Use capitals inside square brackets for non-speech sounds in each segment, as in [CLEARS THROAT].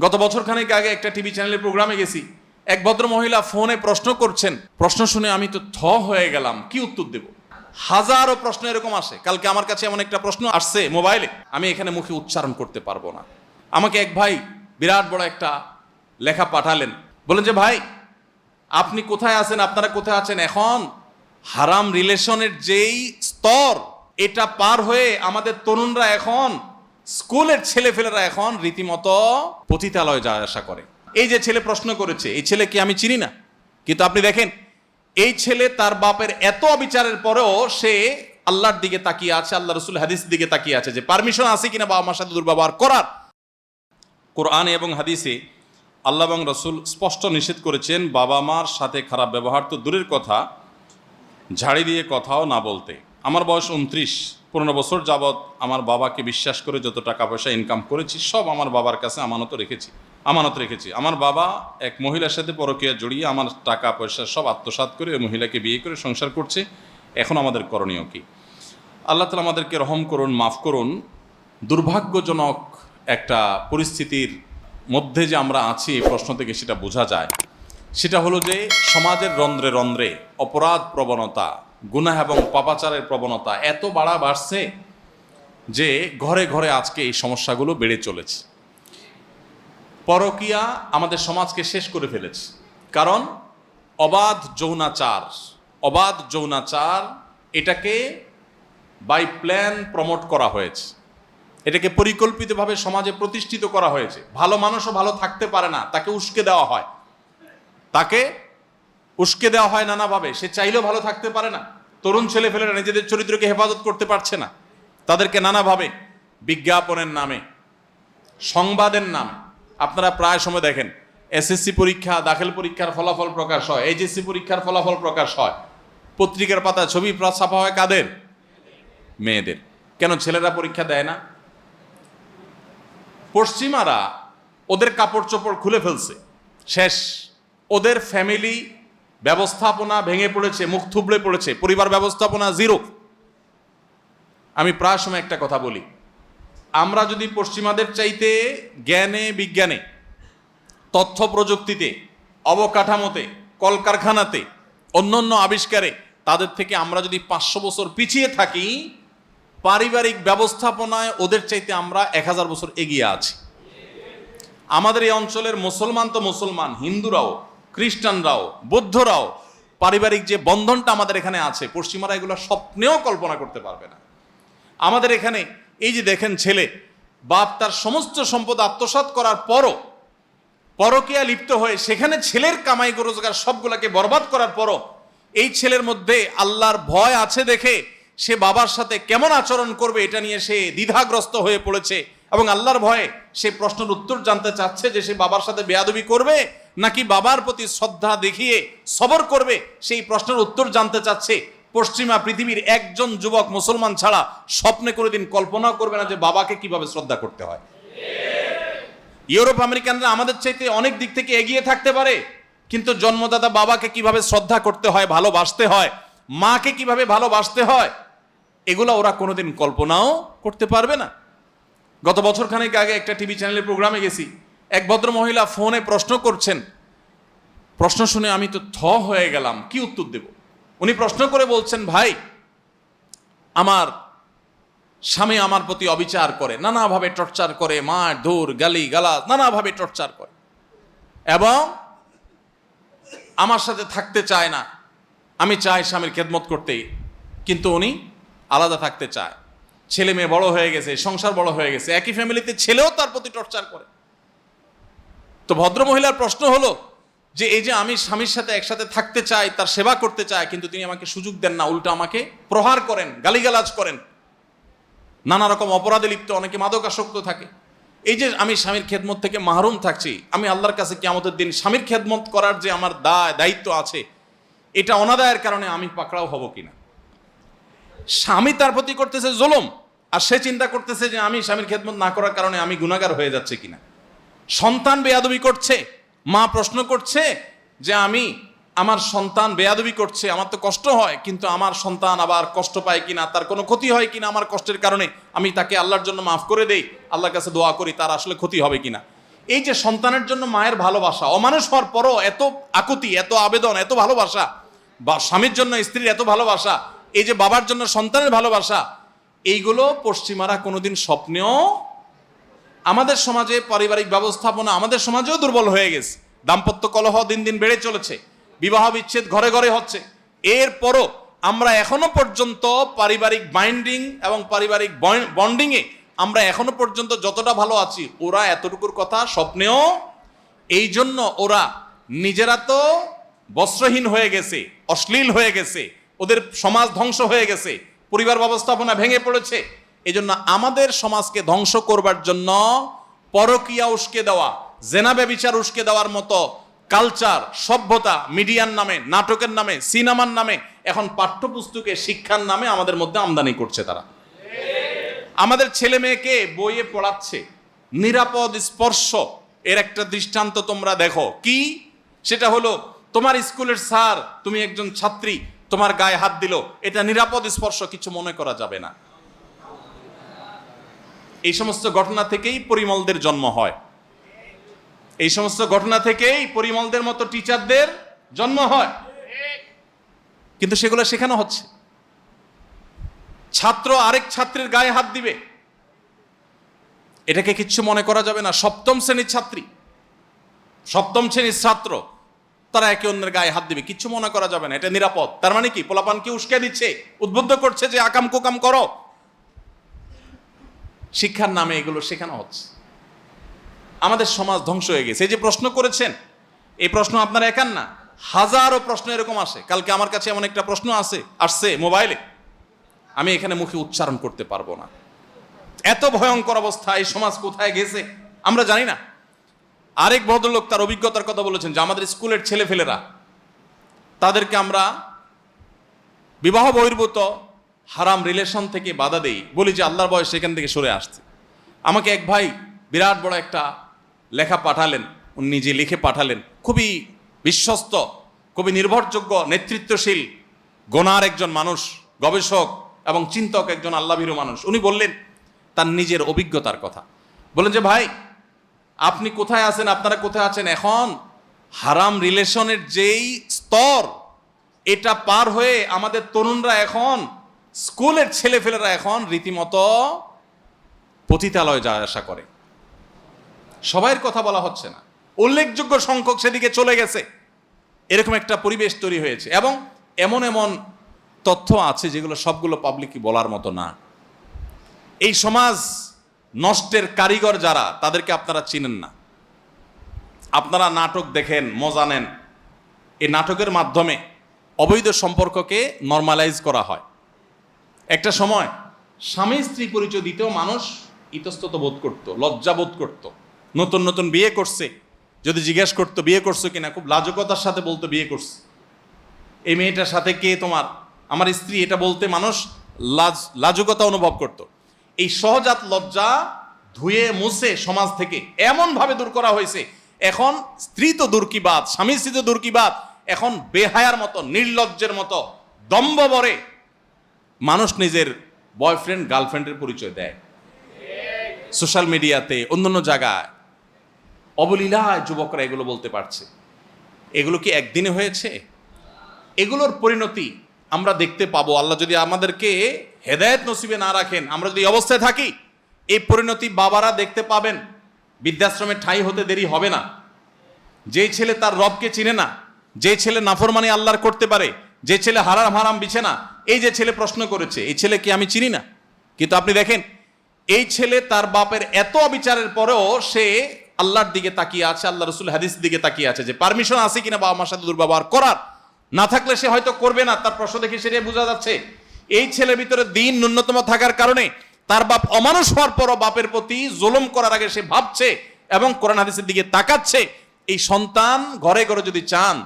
গত বছর খানেক আগে একটা টিভি চ্যানেলের প্রোগ্রামে গেছি। এক ভদ্র মহিলা ফোনে প্রশ্ন করছেন। প্রশ্ন শুনে আমি তো থ হয়ে গেলাম। কি উত্তর দেব? হাজারো প্রশ্ন এরকম আসে। কালকে আমার কাছে এমন একটা প্রশ্ন আসছে মোবাইলে। আমি এখানে মুখে উচ্চারণ করতে পারব না। আমাকে এক ভাই বিরাট বড় একটা লেখা পাঠালেন। বলেন যে, ভাই, আপনি কোথায় আছেন? আপনারা কোথায় আছেন? এখন হারাম রিলেশনের যেই স্তর, এটা পার হয়ে আমাদের তরুণরা এখন স্কুলের ছেলেফেলেরা এখন রীতিমতো পতিতালয়ে যাওয়া আসা করে। এই যে ছেলে প্রশ্ন করেছে, এই ছেলেকে আমি চিনি না, কিন্তু আপনি দেখেন, এই ছেলে তার বাপের এত অবিচারের পরেও সে আল্লাহর দিকে তাকিয়ে আছে, আল্লাহ রসুল হাদিস দিকে তাকিয়ে আছে যে পারমিশন আছে কিনা বাবা মার সাথে দুর্ব্যবহার করার। কোরআনে এবং হাদিসে আল্লাহ এবং রসুল স্পষ্ট নিষেধ করেছেন, বাবা মার সাথে খারাপ ব্যবহার তো দূরের কথা, ঝাড়ি দিয়ে কথাও না বলতে। আমার বয়স উনত্রিশ পনেরো বছর যাবৎ আমার বাবাকে বিশ্বাস করে যত টাকা পয়সা ইনকাম করেছি, সব আমার বাবার কাছে আমানত রেখেছি আমানত রেখেছি। আমার বাবা এক মহিলার সাথে পরকীয়া জড়িয়ে আমার টাকা পয়সা সব আত্মসাৎ করে ওই মহিলাকে বিয়ে করে সংসার করছে। এখন আমাদের করণীয় কি? আল্লাহ তালা আমাদেরকে রহম করুন, মাফ করুন। দুর্ভাগ্যজনক একটা পরিস্থিতির মধ্যে যে আমরা আছি, এই প্রশ্ন থেকে সেটা বোঝা যায়। সেটা হলো যে সমাজের রন্ধ্রে রন্ধ্রে অপরাধ প্রবণতা গুনাহ এবং পাপাচারের প্রবণতা এত বাড়া বাড়ছে যে ঘরে ঘরে আজকে এই সমস্যাগুলো বেড়ে চলেছে। পরকিয়া আমাদের সমাজকে শেষ করে ফেলেছে। কারণ অবাধ যৌনাচার অবাধ যৌনাচার এটাকে বাই প্ল্যান প্রমোট করা হয়েছে। এটাকে পরিকল্পিতভাবে সমাজে প্রতিষ্ঠিত করা হয়েছে। ভালো মানুষও ভালো থাকতে পারে না, তাকে উস্কে দেওয়া হয়। তাকে উস্কে দেওয়া হয় নানাভাবে। সে চাইলেও ভালো থাকতে পারে না। তরুণ ছেলেফেলেরা নিজেদের চরিত্রকে হেফাজত করতে পারছে না। তাদেরকে নানাভাবে বিজ্ঞাপনের নামে, সংবাদের নামে। আপনারা প্রায় সময় দেখেন এসএসসি পরীক্ষা, দাখিল পরীক্ষার ফলাফল প্রকাশ হয়। এইচএসসি পরীক্ষার ফলাফল প্রকাশ হয়। পত্রিকার পাতা, ছবি ছাপা হয় কাদের? মেয়েদের। কেন ছেলেরা পরীক্ষা দেয় না? পশ্চিমারা ওদের কাপড় চোপড় খুলে ফেলছে। শেষ। ওদের ফ্যামিলি ব্যবস্থাপনা ভেঙে পড়েছে, মুখ থুবড়ে পড়েছে, পরিবার ব্যবস্থাপনা জিরো। আমি প্রায় সময় একটা কথা বলি। আমরা যদি পশ্চিমাদের চাইতে জ্ঞানে, বিজ্ঞানে, তথ্য প্রযুক্তিতে, অবকাঠামোতে, কলকারখানাতে, অন্যান্য আবিষ্কারে, তাদের থেকে আমরা যদি পাঁচশো বছর পিছিয়ে থাকি, পারিবারিক ব্যবস্থাপনায় ওদের চাইতে আমরা এক হাজার বছর এগিয়ে আছি। আমাদের এই অঞ্চলের মুসলমান তো মুসলমান, হিন্দুরাও। খ্রিস্টানরাও, বৌদ্ধরাও পারিবারিক যে বন্ধনটা আমাদের এখানে আছে, পশ্চিমারা এগুলো স্বপ্নেও কল্পনা করতে পারবে না। আমাদের এখানে এই যে দেখেন ছেলে, বাপ তার সমস্ত সম্পদ আত্মসাৎ করার পরও পরকীয়া লিপ্ত হয়ে সেখানে ছেলের কামাই রোজগার সবগুলাকে বরবাদ করার পরও এই ছেলের মধ্যে আল্লাহর ভয় আছে দেখে সে বাবার সাথে কেমন আচরণ করবে এটা নিয়ে সে দ্বিধাগ্রস্ত হয়ে পড়েছে এবং আল্লাহর ভয়ে সে প্রশ্নের উত্তর জানতে চাচ্ছে যে সে বাবার সাথে বেয়াদবি করবে নাকি বাবার প্রতি শ্রদ্ধা দেখিয়ে সবর করবে? সেই প্রশ্নের উত্তর জানতে চাচ্ছে পশ্চিমা পৃথিবীর একজন যুবক মুসলমান ছাড়া স্বপ্নে করে দিন কল্পনা করবে না যে বাবাকে কীভাবে শ্রদ্ধা করতে হয়। ইউরোপ আমেরিকানরা আমাদের চাইতে অনেক দিক থেকে এগিয়ে থাকতে পারে, কিন্তু জন্মদাতা বাবাকে কীভাবে শ্রদ্ধা করতে হয়, ভালোবাসতে হয়, মাকে কীভাবে ভালোবাসতে হয়, এগুলো ওরা কোনোদিন কল্পনাও করতে পারবে না। গত বছর খানেক আগে একটা টিভি চ্যানেলের প্রোগ্রামে গেছি এক ভদ্র মহিলা ফোনে প্রশ্ন করছেন। প্রশ্ন শুনে আমি তো থ হয়ে গেলাম, কি উত্তর দেব? উনি প্রশ্ন করে বলছেন, ভাই, আমার স্বামী আমার প্রতি অবিচার করে, নানাভাবে টর্চার করে, মার, ধুর, গালি গালা নানাভাবে টর্চার করে এবং আমার সাথে থাকতে চায় না। আমি চাই স্বামীর খেদমত করতে কিন্তু উনি আলাদা থাকতে চায়। ছেলে মেয়ে বড় হয়ে গেছে, সংসার বড় হয়ে গেছে, একই ফ্যামিলিতে ছেলেও তার প্রতি টর্চার করে। তো ভদ্র মহিলার প্রশ্ন হলো যে এই যে আমি স্বামীর সাথে একসাথে থাকতে চাই, তার সেবা করতে চাই, কিন্তু তিনি আমাকে সুযোগ দেন না, উল্টো আমাকে প্রহার করেন, গালিগালাজ করেন। নানা রকম অপরাধে লিপ্ত, অনেকে মাদকাসক্ত থাকে। এই যে আমি স্বামীর খেদমত থেকে মাহরুম থাকছি, আমি আল্লাহর কাছে কিয়ামতের দিন স্বামীর খেদমত করার যে আমার দায়, দায়িত্ব আছে, এটা অনাদায়ের কারণে আমি পাকড়াও হব কিনা? স্বামী তার প্রতি করতেছে জুলুম, আর সে চিন্তা করতেছে যে আমি স্বামীর খেদমত না করার কারণে আমি গুণাগার হয়ে যাচ্ছে কিনা? সন্তান বেয়াদবি করছে। মা প্রশ্ন করছে যে, আমি আমার সন্তান বেয়াদবি করছে, আমার তো কষ্ট হয়, কিন্তু আমার সন্তান আবার কষ্ট পায় কিনা, তার কোনো ক্ষতি হয় কিনা আমার কষ্টের কারণে, আমি তাকে আল্লাহর জন্য মাফ করে দেই, আল্লাহর কাছে দোয়া করি, তার আসলে ক্ষতি হবে কিনা? এই যে সন্তানের জন্য মায়ের ভালোবাসা, অমানুষ হওয়ার পরও এত আকুতি, এত আবেদন, এত ভালোবাসা, বা স্বামীর জন্য, স্ত্রীর এত ভালোবাসা, এই যে বাবার জন্য সন্তানের ভালোবাসা, এইগুলো পশ্চিমারা কোনোদিন স্বপ্নেও আমাদের সমাজে পারিবারিক ব্যবস্থাপনা আমাদের সমাজেও দুর্বল হয়ে গেছে। দাম্পত্য কলহ দিন দিন বেড়ে চলেছে। বিবাহ বিচ্ছেদ ঘরে ঘরে হচ্ছে। এরপরও আমরা এখনও পর্যন্ত পারিবারিক বাইন্ডিং এবং পারিবারিক বন্ডিংয়ে আমরা এখনও পর্যন্ত যতটা ভালো আছি, ওরা এতটুকুর কথা স্বপ্নেও এই জন্য ওরা নিজেরা তো বস্ত্রহীন হয়ে গেছে, অশ্লীল হয়ে গেছে, ওদের সমাজ ধ্বংস হয়ে গেছে, পরিবার ব্যবস্থাপনা ভেঙে পড়েছে। এই জন্য আমাদের সমাজকে ধ্বংস করবার জন্য পরকিয়া উস্কে দেওয়া, জেনা ব্যবিচার উস্কে দেওয়ার মতো কালচার সভ্যতা, মিডিয়ার নামে, নাটকের নামে, সিনেমার নামে, এখন পাঠ্যপুস্তকে, শিক্ষার নামে আমাদের মধ্যে আমদানি করছে তারা। আমাদের ছেলে মেয়েকে বইয়ে পড়াচ্ছে। নিরাপদ, স্পর্শ, এর একটা দৃষ্টান্ত তোমরা দেখো। কি? সেটা হলো, তোমার স্কুলের স্যার, তুমি একজন ছাত্রী, তোমার গায়ে হাত দিল, এটা নিরাপদ, স্পর্শ, কিছু মনে করা যাবে না। এই সমস্ত ঘটনা থেকেই পরিমলদের জন্ম হয়। এই সমস্ত ঘটনা থেকেই পরিমলদের মতো টিচারদের জন্ম হয়। কিন্তু সেগুলো শেখানো হচ্ছে। ছাত্র আরেক ছাত্রীর গায়ে হাত দিবে। এটাকে কিচ্ছু মনে করা যাবে না। সপ্তম শ্রেণির ছাত্রী, সপ্তম শ্রেণির ছাত্র, তারা একে অন্যের গায়ে হাত দিবে। কিচ্ছু মনে করা যাবে না। এটা নিরাপদ। তার মানে কি? পোলাপানকে উস্কে দিচ্ছে? উদ্বুদ্ধ করছে যে আকাম কুকাম করো। শিক্ষার নামে এগুলো শেখানো হচ্ছে। আমাদের সমাজ ধ্বংস হয়ে গেছে। এই যে প্রশ্ন করেছেন, এই প্রশ্ন আপনারা একান না। হাজারো প্রশ্ন এরকম আসে। কালকে আমার কাছে এমন একটা প্রশ্ন আছে আসছে মোবাইলে। আমি এখানে মুখে উচ্চারণ করতে পারব না। এত ভয়ঙ্কর অবস্থা, এই সমাজ কোথায় গেছে? আমরা জানি না। আরেক ভদ্রলোক তার অভিজ্ঞতার কথা বলেছেন যে আমাদের স্কুলের ছেলেফেলেরা, তাদেরকে আমরা বিবাহ বহির্ভূত হারাম রিলেশন থেকে বাধা দেই, বলি যে আল্লাহর বয়স সেখান থেকে সরে আসছে। আমাকে এক ভাই বিরাট বড় একটা লেখা পাঠালেন, উনি নিজে লিখে পাঠালেন। খুবই বিশ্বস্ত, খুবই নির্ভরযোগ্য, নেতৃত্বশীল, গোনার একজন মানুষ, গবেষক এবং চিন্তক একজন আল্লাভীরু মানুষ। উনি বললেন, তার নিজের অভিজ্ঞতার কথা। বলেন যে, ভাই, আপনি কোথায় আছেন? আপনারা কোথায় আছেন? এখন হারাম রিলেশনের যেই স্তর, এটা পার হয়ে আমাদের তরুণরা এখন স্কুলের ছেলেফেলেরা এখন রীতিমতো পতিতালয়ে যাওয়া আসা করে। সবাইয়ের কথা বলা হচ্ছে না। উল্লেখযোগ্য সংখ্যক সেদিকে চলে গেছে। এরকম একটা পরিবেশ তৈরি হয়েছে এবং এমন এমন তথ্য আছে যেগুলো সবগুলো পাবলিকই বলার মতো না। এই সমাজ নষ্টের কারিগর যারা, তাদেরকে আপনারা চিনেন না। আপনারা নাটক দেখেন, মজা নেন। এই নাটকের মাধ্যমে অবৈধ সম্পর্ককে নর্মালাইজ করা হয়। একটা সময় স্বামী স্ত্রী পরিচয় দিতেও মানুষ ইতস্তত বোধ করত, লজ্জা বোধ করত। নতুন নতুন বিয়ে করছে, যদি জিজ্ঞেস করতো, বিয়ে করছ কিনা? খুব লাজকতার সাথে বলতো, বিয়ে করছে। এই মেয়েটার সাথে কে তোমার? আমার স্ত্রী, এটা বলতে মানুষ লাজ, লাজকতা অনুভব করত। এই সহজাত লজ্জা ধুয়ে মুছে সমাজ থেকে এমনভাবে দূর করা হয়েছে, এখন স্ত্রী তো দূর কি বাদ স্বামী স্ত্রী তো দূর কি বাদ এখন বেহায়ার মতো, নির্লজ্জের মতো দম্ভ বরে মানুষ নিজের বয়ফ্রেন্ড গার্লফ্রেন্ডের পরিচয় দেয়। সোশ্যাল মিডিয়াতে অন্যান্য জায়গায়। অবলীলায় যুবকরা এগুলো বলতে পারছে। এগুলো কি একদিনে হয়েছে? এগুলোর পরিণতি আমরা দেখতে পাবো। আল্লাহ যদি আমাদেরকে হেদায়েত নসিবে না রাখেন, আমরা যদি অবস্থায় থাকি, এই পরিণতি বাবারা দেখতে পাবেন। বৃদ্ধাশ্রমে ঠাঁই হতে দেরি হবে না। যেই ছেলে তার রবকে চিনে না যে ছেলে নাফরমানি আল্লাহর করতে পারে যে ছেলে হারাম হারাম বিছে না এই যে ছেলে প্রশ্ন করেছে, এই ছেলে কি আমি চিনি না? কিন্তু আপনি দেখেন, এই ছেলে তার বাপের এত অবিচারের পরেও সে আল্লাহর দিকে তাকিয়ে আছে, আল্লাহ রসুল হাদিস দিকে তাকিয়ে আছে যে পারমিশন আছে কিনা বাবা মার সাথে দুর্ব্যবহার করার। না থাকলে সে হয়তো করবে না, তার প্রশ্ন দেখে সেটাই বোঝা যাচ্ছে। এই ছেলের ভিতরে দিন ন্যূনতম থাকার কারণে তার বাপ অমানুষ হওয়ার পরও বাপের প্রতি জুলুম করার আগে সে ভাবছে এবং কোরআন হাদিসের দিকে তাকাচ্ছে। এই সন্তান ঘরে ঘরে যদি চান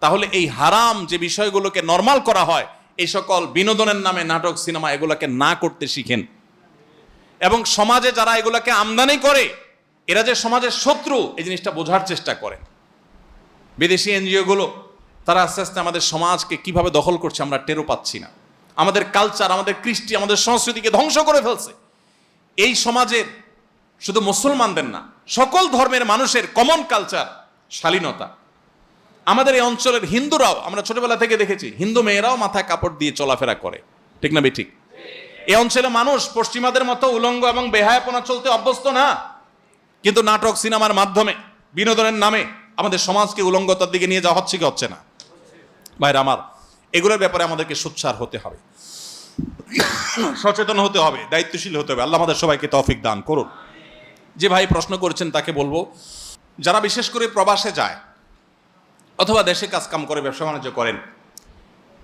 তাহলে এই হারাম যে বিষয়গুলোকে নর্মাল করা হয় এই সকল বিনোদনের নামে নাটক, সিনেমা এগুলোকে না করতে শিখেন। এবং সমাজে যারা এগুলোকে আমদানি করে, এরা যে সমাজের শত্রু, এই জিনিসটা বোঝার চেষ্টা করেন। বিদেশি এনজিও গুলো তারা আস্তে আস্তে আমাদের সমাজকে কীভাবে দখল করছে আমরা টেরও পাচ্ছি না। আমাদের কালচার আমাদের কৃষ্টি, আমাদের সংস্কৃতিকে ধ্বংস করে ফেলছে। এই সমাজের শুধু মুসলমানদের না, সকল ধর্মের মানুষের কমন কালচার শালীনতা। আমাদের এই অঞ্চলের হিন্দুরাও, আমরা ছোটবেলা থেকে দেখেছি, হিন্দু মেয়েরাও মাথায় কাপড় দিয়ে চলাফেরা করে। ঠিক না ঠিক এই অঞ্চলে মানুষ পশ্চিমাদের মতো উলঙ্গ এবং বেহায়াপনা চলতে অভ্যস্ত না। কিন্তু নাটক, সিনেমার মাধ্যমে, বিনোদনের নামে আমাদের সমাজকে উলঙ্গতার দিকে নিয়ে যাওয়া হচ্ছে কি হচ্ছে না? ভাইরা আমার, এগুলোর ব্যাপারে আমাদেরকে সোচ্চার হতে হবে। সচেতন হতে হবে, দায়িত্বশীল হতে হবে। আল্লাহ আমাদের সবাইকে তৌফিক দান করুন। যে ভাই প্রশ্ন করেছেন তাকে বলব, যারা বিশেষ করে প্রবাসে যায় অথবা দেশে কাজকাম করে, ব্যবসা বাণিজ্য করেন।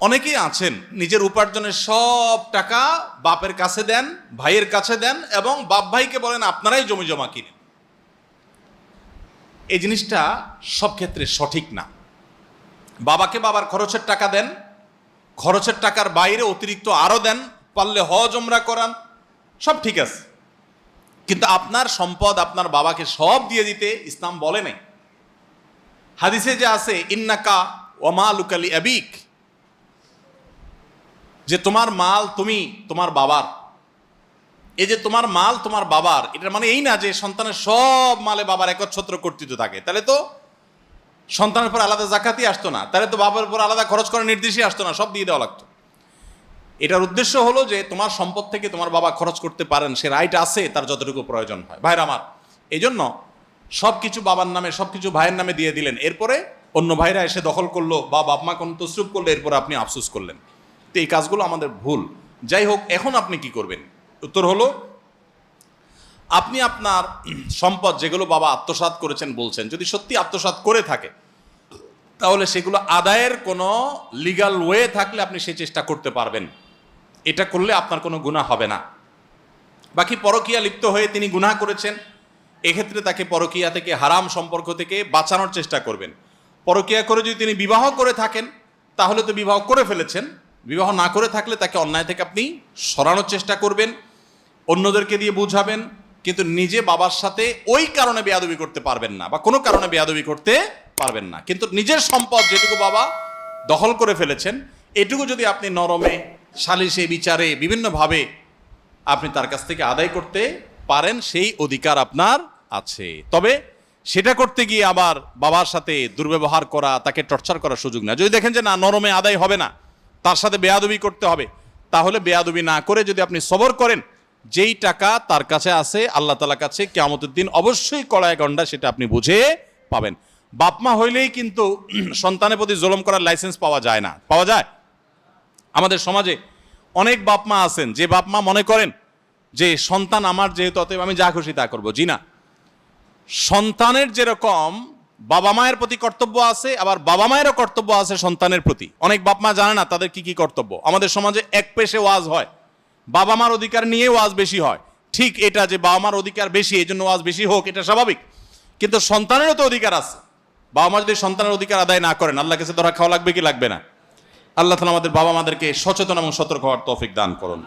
অনেকেই আছেন, নিজের উপার্জনের সব টাকা বাপের কাছে দেন, ভাইয়ের কাছে দেন এবং বাপ ভাইকে বলেন, আপনারাই জমি জমা কিনেন। এই জিনিসটা সব ক্ষেত্রে সঠিক না। বাবাকে বাবার খরচের টাকা দেন, খরচের টাকার বাইরে অতিরিক্ত আরও দেন, পারলে হজ ওমরা করান, সব ঠিক আছে। কিন্তু আপনার সম্পদ আপনার বাবাকে সব দিয়ে দিতে ইসলাম বলে নাই। হাদিসে যে আছে, ইন্নাকা ওমা লুকালি অ্যাবিক যে তোমার মাল তুমি তোমার বাবার। এই যে তোমার মাল তোমার বাবার এটার মানে এই না যে সন্তানের সব মালে বাবার একচ্ছত্র কর্তৃত্ব থাকে। তাহলে তো সন্তানের পর আলাদা জাকাতি আসতো না। তাহলে তো বাবার উপর আলাদা খরচ করার নির্দেশই আসতো না, সব দিয়ে দেওয়া লাগতো। এটার উদ্দেশ্য হলো যে তোমার সম্পদ থেকে তোমার বাবা খরচ করতে পারেন, সে রাইট আছে, তার যতটুকু প্রয়োজন হয়। ভাইরা আমার এই জন্য সব কিছু বাবার নামে সব কিছু ভাইয়ের নামে দিয়ে দিলেন। এরপরে অন্য ভাইরা এসে দখল করল, বা বাপ মা কোন তসরুপ করল, এরপরে আপনি আফসোস করলেন। তো এই কাজগুলো আমাদের ভুল। যাই হোক, এখন আপনি কি করবেন? উত্তর হলো, আপনি আপনার সম্পদ যেগুলো বাবা আত্মসাৎ করেছেন বলছেন, যদি সত্যি আত্মসাৎ করে থাকে, তাহলে সেগুলো আদায়ের কোনো লিগাল ওয়ে থাকলে আপনি সেই চেষ্টা করতে পারবেন। এটা করলে আপনার কোনো গুণা হবে না। বাকি পরকিয়া লিপ্ত হয়ে তিনি গুনাহ করেছেন। এক্ষেত্রে তাকে পরকিয়া থেকে, হারাম সম্পর্ক থেকে বাঁচানোর চেষ্টা করবেন। পরকিয়া করে যদি তিনি বিবাহ করে থাকেন, তাহলে তো বিবাহ করে ফেলেছেন। বিবাহ না করে থাকলে তাকে অন্যায় থেকে আপনি সরানোর চেষ্টা করবেন, অন্যদেরকে দিয়ে বুঝাবেন, কিন্তু নিজে বাবার সাথে ওই কারণে বেয়াদবি করতে পারবেন না বা কোনো কারণে বেয়াদবি করতে পারবেন না। কিন্তু নিজের সম্পদ যেটুকু বাবা দখল করে ফেলেছেন, এটুকু যদি আপনি নরমে সালিশে বিচারে, বিভিন্নভাবে আপনি তার কাছ থেকে আদায় করতে পারেন, সেই অধিকার আপনার আছে। তবে সেটা করতে গিয়ে আবার বাবার সাথে দুর্ব্যবহার করা, তাকে টর্চার করার সুযোগ না যদি দেখেন যে না, নরমে আদায় হবে না, তার সাথে বেয়াদবি করতে হবে, তাহলে বেয়াদবি না করে যদি আপনি সবর করেন, যেই টাকা তার কাছে আছে, আল্লাহ তালার কাছে কেয়ামতের দিন অবশ্যই কড়ায় গন্ডা সেটা আপনি বুঝে পাবেন। বাপমা হইলেই কিন্তু [CLEARS THROAT] সন্তানের প্রতি জুলম করার লাইসেন্স পাওয়া যায় না। পাওয়া যায়? আমাদের সমাজে অনেক বাপমা আছেন, যে বাপ মা মনে করেন যে সন্তান আমার যেহেতু, অতএব আমি যা খুশি তা করব। জি না। সন্তানের যেরকম বাবা মায়ের প্রতি কর্তব্য আছে, আবার বাবা মায়েরও কর্তব্য আছে সন্তানের প্রতি। অনেক বাপ মা জানে না তাদের কি কি কর্তব্য। আমাদের সমাজে এক পেশে ওয়াজ হয়। বাবা মার অধিকার নিয়ে ওয়াজ বেশি হয়। ঠিক এটা যে বাবা মার অধিকার বেশি, এই জন্য ওয়াজ বেশি হোক, এটা স্বাভাবিক। কিন্তু সন্তানেরও তো অধিকার আছে। বাবা মা যদি সন্তানের অধিকার আদায় না করেন আল্লাহ কাছে ধরা খাওয়া লাগবে কি লাগবে না? আল্লাহ তালা আমাদের বাবা মাদেরকে সচেতন এবং সতর্ক হওয়ার তৌফিক দান করুন।